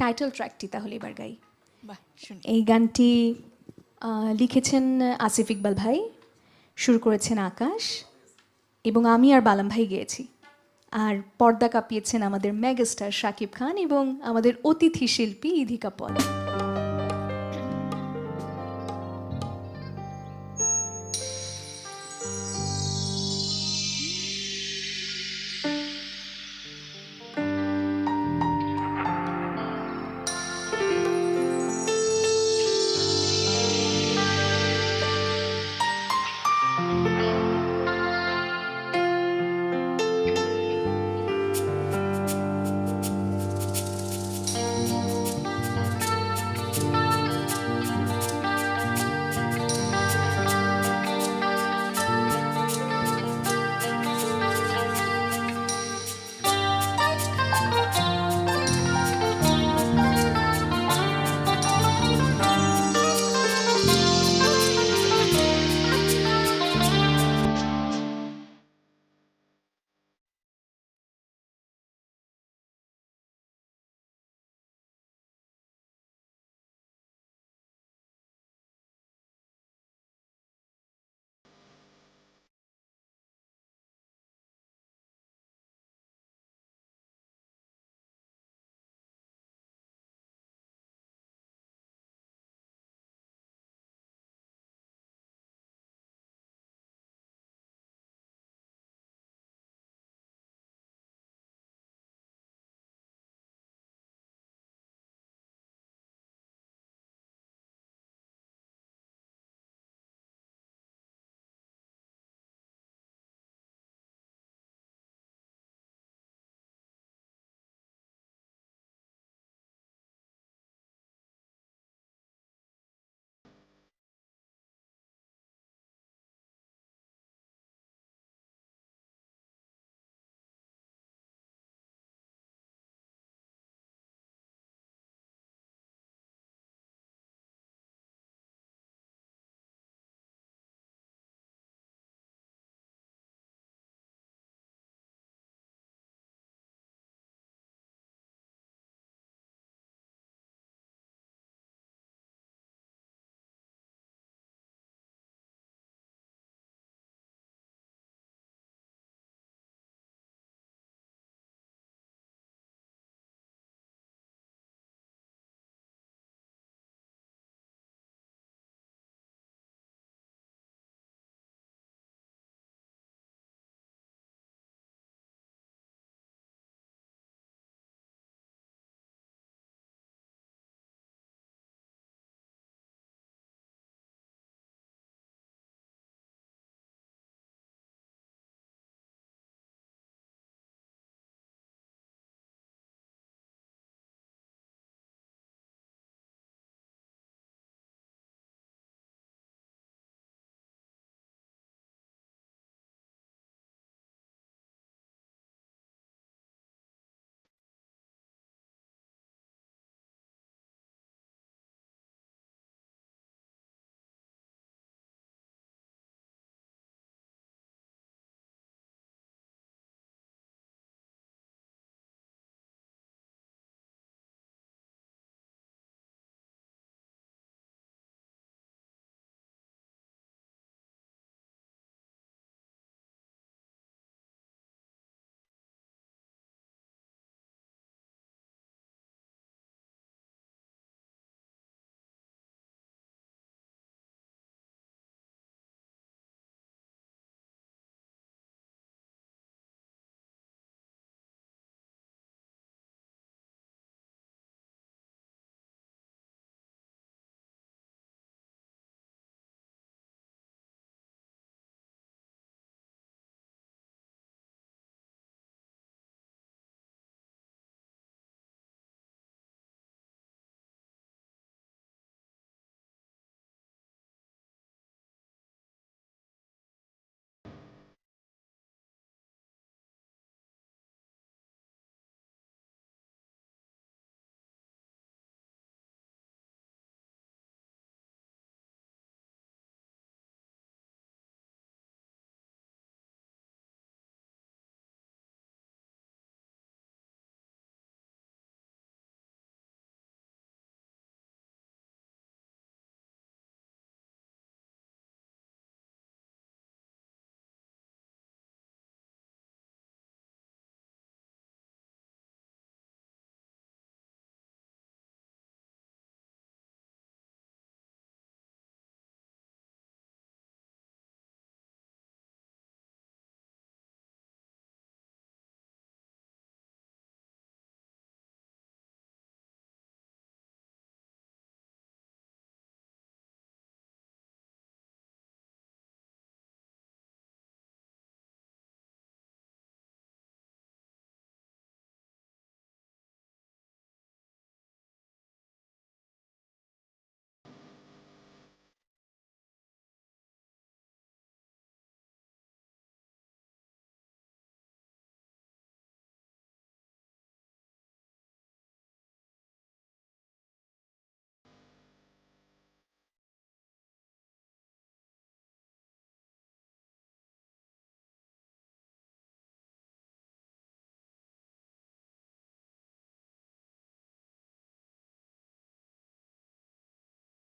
Title ট্র্যাকটি তাহলে এবার গাই। এই গানটি লিখেছেন আসিফ ইকবাল ভাই শুরু করেছেন আকাশ এবং আমি আর বালাম ভাই গিয়েছি। আর পর্দা কাঁপিয়েছেন আমাদের মেগাস্টার শাকিব খান এবং আমাদের অতিথি শিল্পী ইধিকা পল।